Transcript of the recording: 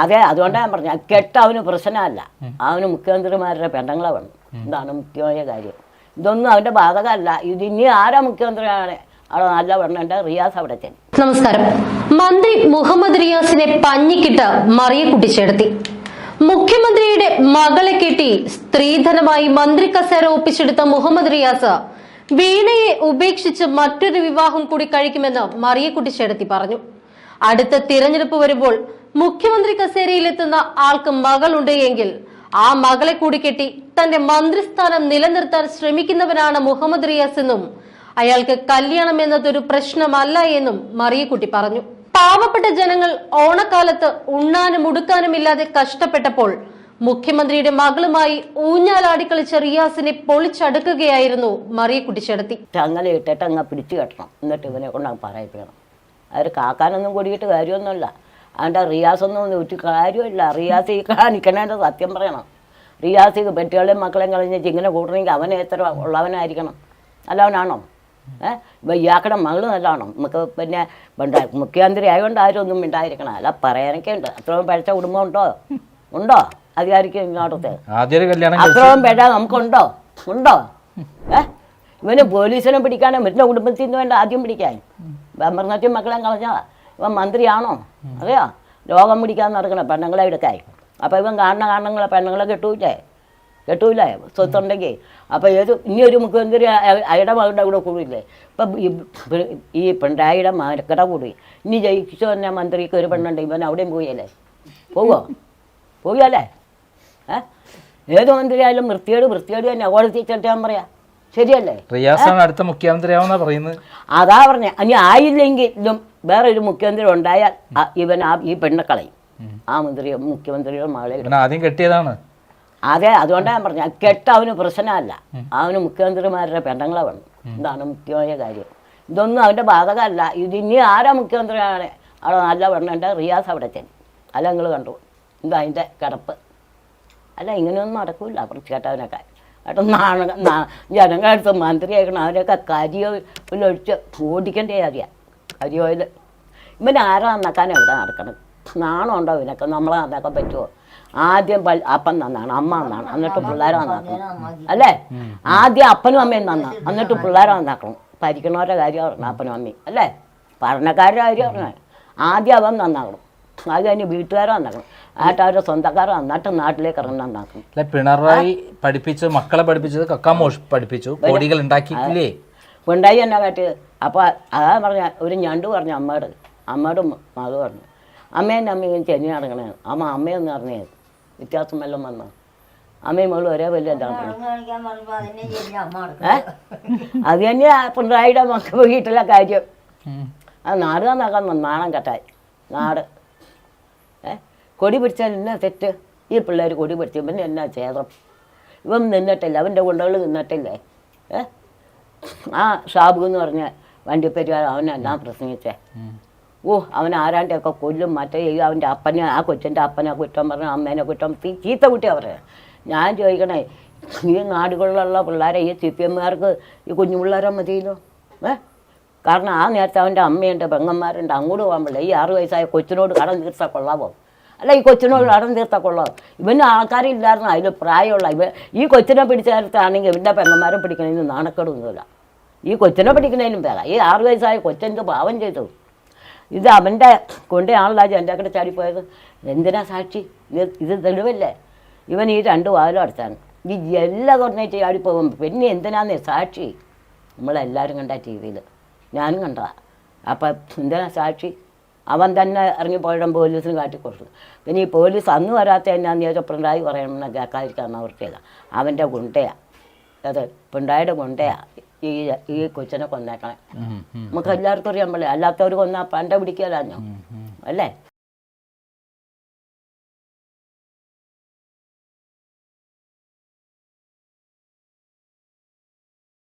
അതെ അതുകൊണ്ടാണ് ഞാൻ പറഞ്ഞത് കെട്ട് അവന് പ്രശ്നമല്ല. അവന് മുഖ്യമന്ത്രിമാരുടെ പെണ്ണങ്ങളെ വേണം. ഇതാണ് മുഖ്യമായ കാര്യം. ഇതൊന്നും അവന്റെ ബാധകമല്ല. ഇത് ഇനി ആരാ മുഖ്യമന്ത്രിയാണ്? അവിടെ നല്ല പെണ്ണുണ്ട് റിയാസ് അവിടെ ചെല്ലും. നമസ്കാരം. മന്ത്രി മുഹമ്മദ് റിയാസിനെ പഞ്ഞിക്കിട്ട് മറിയെ കുട്ടിച്ചെടുത്തി മുഖ്യമന്ത്രിയുടെ മകളെ കെട്ടി സ്ത്രീധനമായി മന്ത്രി കസേര ഒപ്പിച്ചെടുത്ത മുഹമ്മദ് റിയാസ് വീണയെ ഉപേക്ഷിച്ച് മറ്റൊരു വിവാഹം കൂടി കഴിക്കുമെന്ന് മറിയെ കുട്ടിച്ചെടുത്തി പറഞ്ഞു. അടുത്ത തിരഞ്ഞെടുപ്പ് വരുമ്പോൾ മുഖ്യമന്ത്രി കസേരയിലെത്തുന്ന ആൾക്ക് മകളുണ്ട് എങ്കിൽ ആ മകളെ കൂടി കെട്ടി തന്റെ മന്ത്രിസ്ഥാനം നിലനിർത്താൻ ശ്രമിക്കുന്നവനാണ് മുഹമ്മദ് റിയാസ് എന്നും അയാൾക്ക് കല്യാണം എന്നതൊരു പ്രശ്നമല്ല എന്നും മറിയക്കുട്ടി പറഞ്ഞു. പാവപ്പെട്ട ജനങ്ങൾ ഓണക്കാലത്ത് ഉണ്ണാനും ഉടുക്കാനും ഇല്ലാതെ കഷ്ടപ്പെട്ടപ്പോൾ മുഖ്യമന്ത്രിയുടെ മകളുമായി ഊഞ്ഞാലാടി കളിച്ച റിയാസിനെ പൊളിച്ചടുക്കുകയായിരുന്നു മറിയക്കുട്ടി ചെടത്തി. അങ്ങനെ ഇട്ടിട്ട് അങ്ങ് പിടിച്ചു കെട്ടണം. എന്നിട്ട് ഇവനെ കൊണ്ട് പറയിപ്പിക്കണം. അവർ കാക്കാനൊന്നും കൂടിയിട്ട് കാര്യമൊന്നുമില്ല. അവന്റെ റിയാസൊന്നും ഒരു കാര്യമില്ല റിയാസ് ഈ കാണിക്കണേന്റെ സത്യം പറയണം. റിയാസ് ഇത് പെട്ടികളെയും മക്കളെയും കളഞ്ഞ് ഇങ്ങനെ കൂട്ടണമെങ്കിൽ അവനെ എത്ര ഉള്ളവനായിരിക്കണം. നല്ലവനാണോ? ഏഹ് ഇപ്പം ഇയാക്കടെ മകൾ നല്ലതാണോ നമുക്ക് പിന്നെ മുഖ്യമന്ത്രി ആയതുകൊണ്ട് ആരും ഒന്നും മിണ്ടായിരിക്കണം അല്ല പറയാനൊക്കെ ഉണ്ട്. അത്രയും പഴച്ച കുടുംബം ഉണ്ടോ? ഉണ്ടോ? അധികാരിക്ക് ഇങ്ങോട്ടത്തെ. അത്രയും പേട നമുക്കുണ്ടോ? ഉണ്ടോ? ഏ? ഇവന് പോലീസിനെ പിടിക്കാനും മറ്റുള്ള കുടുംബത്തിൽ നിന്ന് വേണ്ട ആദ്യം പിടിക്കാൻ. ഭരണത്തി മക്കളെ കളഞ്ഞാ ഇവൻ മന്ത്രിയാണോ? അറിയാ? രോഗം പിടിക്കാൻ നടക്കണം പെണ്ണുങ്ങളെ എടുക്കാൻ അപ്പം ഇവൻ കാണുന്ന കാണുന്ന പെണ്ണുങ്ങളെ കെട്ടൂലേ കെട്ടൂലേ സ്വത്തുണ്ടെങ്കിൽ അപ്പോൾ ഏത് ഇനി ഒരു മുഖ്യമന്ത്രി അയുടെ മകളുടെ കൂടെ കൂടിയില്ലേ? ഇപ്പം ഈ പിണറായിയുടെ മരക്കട കൂടി. ഇനി ജയിച്ചു തന്നെ മന്ത്രിക്ക് ഒരു പെണ്ണുണ്ട് ഇവൻ അവിടെയും പോയല്ലേ? പോവോ? പോവുകയല്ലേ ഏ? ഏത് മന്ത്രിയായാലും വൃത്തിയോട് വൃത്തിയേട് തന്നെ. കോടതി ഞാൻ പറയാ. ശരിയല്ലേ? റിയാസാണ് അടുത്ത മുഖ്യമന്ത്രിയാവുന്ന പറയുന്നത്. അതാ പറഞ്ഞ. ഇനി ആയില്ലെങ്കിലും വേറെ ഒരു മുഖ്യമന്ത്രി ഉണ്ടായാൽ ഇവൻ ആ ഈ പെണ്ണെ കളയും. ആ മന്ത്രി മുഖ്യമന്ത്രിയുടെ മകളെ ആദ്യം കെട്ടിയതാണ്. അതെ അതുകൊണ്ടാണ് ഞാൻ പറഞ്ഞത്. കെട്ട അവന് പ്രശ്നമല്ല. അവന് മുഖ്യമന്ത്രിമാരുടെ പെണ്ണുങ്ങളെ വേണം. ഇതാണ് മുഖ്യമായ കാര്യം. ഇതൊന്നും അവന്റെ ബാധകമല്ല ഇത് ഇനി ആരാ മുഖ്യമന്ത്രിയാണ്? അവിടെ നല്ല പെണ്ണുണ്ട്. റിയാസ് അവിടെ ചെല്ലും അല്ല നിങ്ങൾ കണ്ടു? എന്താ അതിന്റെ കിടപ്പ്? അല്ല ഇങ്ങനെയൊന്നും നടക്കില്ല വൃത്തികെട്ടവനൊക്കെ ഏട്ടാ നാണ ജനങ്ങളെടുത്ത് മന്ത്രിയാക്കണം അവരൊക്കെ കരിയോയിലൊഴിച്ച് ഓടിക്കേണ്ടേ അറിയാം. കരിയോയിൽ ഇവൻ ആരാ നന്നാക്കാൻ എവിടെ നടക്കണം നാണം ഉണ്ടോ ഇവനൊക്കെ? നമ്മളെ നന്നാക്കാൻ പറ്റുമോ ആദ്യം അപ്പൻ നന്നാണ് അമ്മ നന്നാണ് എന്നിട്ട് പിള്ളേരെ നന്നാക്കണം. അല്ലേ? ആദ്യം അപ്പനും അമ്മയും നന്നാ. എന്നിട്ട് പിള്ളേരെ നന്നാക്കണം. ഭരിക്കണവരുടെ കാര്യം പറഞ്ഞു അപ്പനും അമ്മയും. അല്ലേ? ഭരണക്കാരുടെ കാര്യം പറഞ്ഞു ആദ്യം അവൻ നന്നാക്കണം. അത് കഴിഞ്ഞ് വീട്ടുകാരെ നന്നാക്കണം. ആട്ടവരുടെ സ്വന്തക്കാരെ നന്നാട്ട് നാട്ടിലേക്ക് ഇറങ്ങി നന്നാക്കണം. അല്ലെ പിണറായി പഠിപ്പിച്ചു മക്കളെ പഠിപ്പിച്ചത് കക്കാമോഷ് പഠിപ്പിച്ചു. കോടികൾ ഉണ്ടാക്കിയില്ലേ പിണ്ടായി എന്നാ കാട്ടി അപ്പോൾ അതാ പറഞ്ഞ ഒരു ഞണ്ട് പറഞ്ഞു അമ്മയോട്. അമ്മയോടും മകൾ പറഞ്ഞു അമ്മേന്റെ അമ്മയും ചെന്നി നടക്കണേ. അമ്മ അമ്മയെന്ന് പറഞ്ഞേ വ്യത്യാസം എല്ലാം വന്നു? അമ്മയും മകളും ഒരേ വലിയ അത് തന്നെയാ പിണറായിയുടെ മക്കൾ വീട്ടിലെ കാര്യം. ആ അത് നാട് നന്നാക്കാൻ നാണം കെട്ടായി. നാട്. ഏ? കൊടി പിടിച്ചാൽ എന്നാ തെറ്റ്? ഈ പിള്ളേർ കൊടി പിടിച്ചു പിന്നെ എന്നാ ഛേദം? ഇവൻ നിന്നിട്ടില്ല അവന്റെ ഗുണ്ടകൾ നിന്നിട്ടില്ലേ? ഏ? ആ ഷാബു എന്ന് പറഞ്ഞ വണ്ടിപ്പെരിയാർ അവനെല്ലാം പ്രസംഗിച്ചേ. ഓ അവൻ ആരാണ്ടൊക്കെ കൊല്ലും മറ്റേ ഈ അവന്റെ അപ്പനെ ആ കൊച്ചന്റെ അപ്പനെ കുറ്റം പറഞ്ഞു അമ്മേനെ കുറ്റം ചീത്ത കുട്ടിയാ പറയുക. ഞാൻ ചോദിക്കണേ ഈ നാടുകളിലുള്ള പിള്ളേരെ ഈ സി പി എമ്മുകാർക്ക് ഈ കുഞ്ഞു പിള്ളേരെ മതിയല്ലോ? ഏ? കാരണം ആ നേരത്തെ അവന്റെ അമ്മയുണ്ട് പെങ്ങന്മാരുണ്ട് അങ്ങോട്ട് പോകാൻ പറ്റില്ല. ഈ ആറ് വയസ്സായ കൊച്ചിനോട് കടം തീർത്താൽ കൊള്ളാമോ അല്ല ഈ കൊച്ചിനോട് കടം തീർത്താൽ കൊള്ളാമോ ഇവന് ആൾക്കാരില്ലായിരുന്നു അതിൽ പ്രായമുള്ള ഇവ ഈ കൊച്ചിനെ പിടിച്ച നേരത്താണെങ്കിൽ ഇവന്റെ പെങ്ങന്മാരെ പിടിക്കണമെന്ന് നാണക്കേടൊന്നുമില്ല ഈ കൊച്ചിനെ പഠിക്കുന്നതിനും പേരാ ഈ ആറു വയസ്സായ കൊച്ചെന്ത് പാവം ചെയ്തു. ഇത് അവന്റെ കൊണ്ടയാണല്ലോ എന്റെ കൂടെ ചാടിപ്പോയത്. എന്തിനാ സാക്ഷി? ഇത് ഇത് തെളിവല്ലേ? ഇവൻ ഈ രണ്ട് വാതിലും അടച്ചാണ്. ഈ എല്ലാം തുറന്നിട്ട് ചാടിപ്പോകും പിന്നെ എന്തിനാന്നേ സാക്ഷി? നമ്മളെല്ലാവരും കണ്ട ടി വിയിൽ ഞാനും കണ്ടതാ. അപ്പം എന്തിനാ സാക്ഷി? അവൻ തന്നെ ഇറങ്ങിപ്പോയിടം പോലീസിന് കാട്ടിക്കൊടുത്തു പിന്നെ ഈ പോലീസ് അന്ന് വരാത്ത എന്നാന്ന് ചോദിച്ചാൽ പിണറായി പറയണമെന്ന് കേൾക്കാതിരിക്കാൻ അവർക്കേതാണ് അവന്റെ ഗുണ്ടയാ. അത് പിണ്ടായിട്ട് കൊണ്ടേ ഈ ഈ കൊച്ചിനെ കൊന്നേക്കണേ. നമുക്ക് എല്ലാവർക്കും അറിയാൻ പറ്റില്ല. അല്ലാത്തവർ കൊന്നാ പണ്ട പിടിക്കാലോ അല്ലേ?